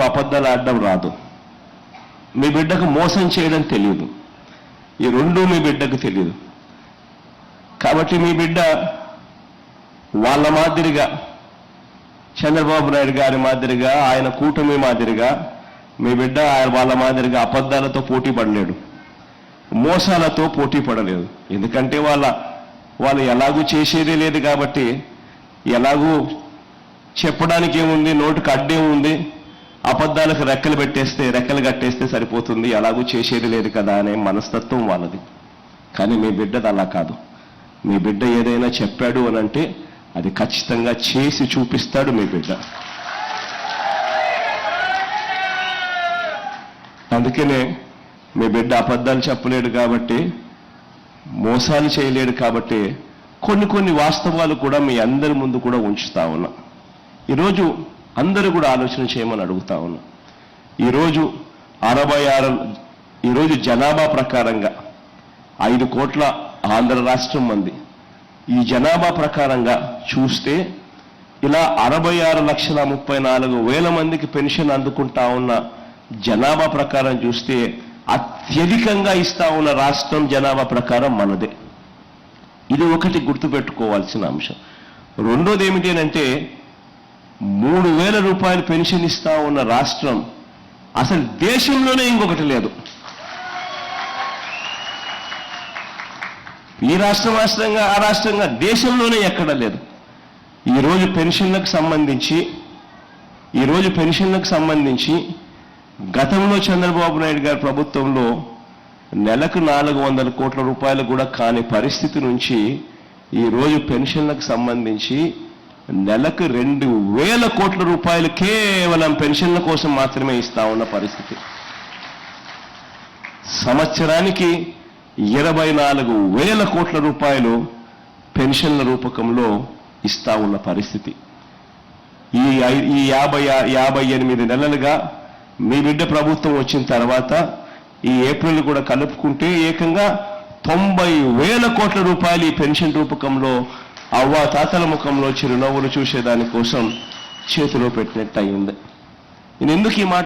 అబద్ధాలు ఆడడం రాదు. మీ బిడ్డకు మోసం చేయడం తెలియదు. ఈ రెండు మీ బిడ్డకు తెలియదు. కాబట్టి మీ బిడ్డ వాళ్ళ మాదిరిగా చంద్రబాబు నాయుడు గారి మాదిరిగా ఆయన కూటమి మాదిరిగా మీ బిడ్డ ఆయన వాళ్ళ మాదిరిగా అబద్ధాలతో పోటీ పడలేడు. మోసాలతో పోటీ పడలేదు. ఎందుకంటే వాళ్ళ వాళ్ళు ఎలాగూ చేసేదే లేదు కాబట్టి ఎలాగూ చెప్పడానికి ఏముంది నోటికి అడ్డేముంది అబద్ధాలకు రెక్కలు పెట్టేస్తే రెక్కలు కట్టేస్తే సరిపోతుంది. ఎలాగూ చేసేది లేదు కదా అనే మనస్తత్వం వాళ్ళది. కానీ మీ బిడ్డది అలా కాదు. మీ బిడ్డ ఏదైనా చెప్పాడు అని అంటే అది ఖచ్చితంగా చేసి చూపిస్తాడు మీ బిడ్డ. అందుకనే మీ బిడ్డ అబద్ధాలు చెప్పలేడు కాబట్టి మోసాలు చేయలేడు కాబట్టి కొన్ని కొన్ని వాస్తవాలు కూడా మీ అందరి ముందు కూడా ఉంచుతా ఉన్నా. ఈరోజు అందరూ కూడా ఆలోచన చేయమని అడుగుతా ఉన్నా. ఈరోజు అరవై ఆరు ఈరోజు జనాభా ప్రకారంగా ఐదు కోట్ల ఆంధ్ర రాష్ట్రం మంది. ఈ జనాభా ప్రకారంగా చూస్తే ఇలా అరవై ఆరు లక్షల ముప్పై నాలుగు వేల మందికి పెన్షన్ అందుకుంటా ఉన్న జనాభా ప్రకారం చూస్తే అత్యధికంగా ఇస్తా ఉన్న రాష్ట్రం జనాభా ప్రకారం మనదే. ఇది ఒకటి గుర్తుపెట్టుకోవాల్సిన అంశం. రెండోది ఏమిటి అంటే మూడు వేల రూపాయలు పెన్షన్ ఇస్తా ఉన్న రాష్ట్రం అసలు దేశంలోనే ఇంకొకటి లేదు. ఈ రాష్ట్రం రాష్ట్రంగా ఆ రాష్ట్రంగా దేశంలోనే ఎక్కడ లేదు. ఈరోజు పెన్షన్లకు సంబంధించి ఈరోజు పెన్షన్లకు సంబంధించి గతంలో చంద్రబాబు నాయుడు గారి ప్రభుత్వంలో నెలకు నాలుగు వందల కోట్ల రూపాయలు కూడా కాని పరిస్థితి నుంచి ఈరోజు పెన్షన్లకు సంబంధించి నెలకు రెండు వేల కోట్ల రూపాయలు కేవలం పెన్షన్ల కోసం మాత్రమే ఇస్తా ఉన్న పరిస్థితి. సంవత్సరానికి ఇరవై నాలుగు వేల కోట్ల రూపాయలు పెన్షన్ల రూపకంలో ఇస్తా ఉన్న పరిస్థితి. ఈ ఈ యాభై యాభై ఎనిమిది నెలలుగా మీ బిడ్డ ప్రభుత్వం వచ్చిన తర్వాత ఈ ఏప్రిల్ కూడా కలుపుకుంటే ఏకంగా తొంభై వేల కోట్ల రూపాయలు ఈ పెన్షన్ రూపకంలో అవ్వ తాతల ముఖంలో చిరునవ్వులు చూసేదాని కోసం చేతిలో పెట్టినట్టు అయింది నేను ఎందుకు ఈ మాట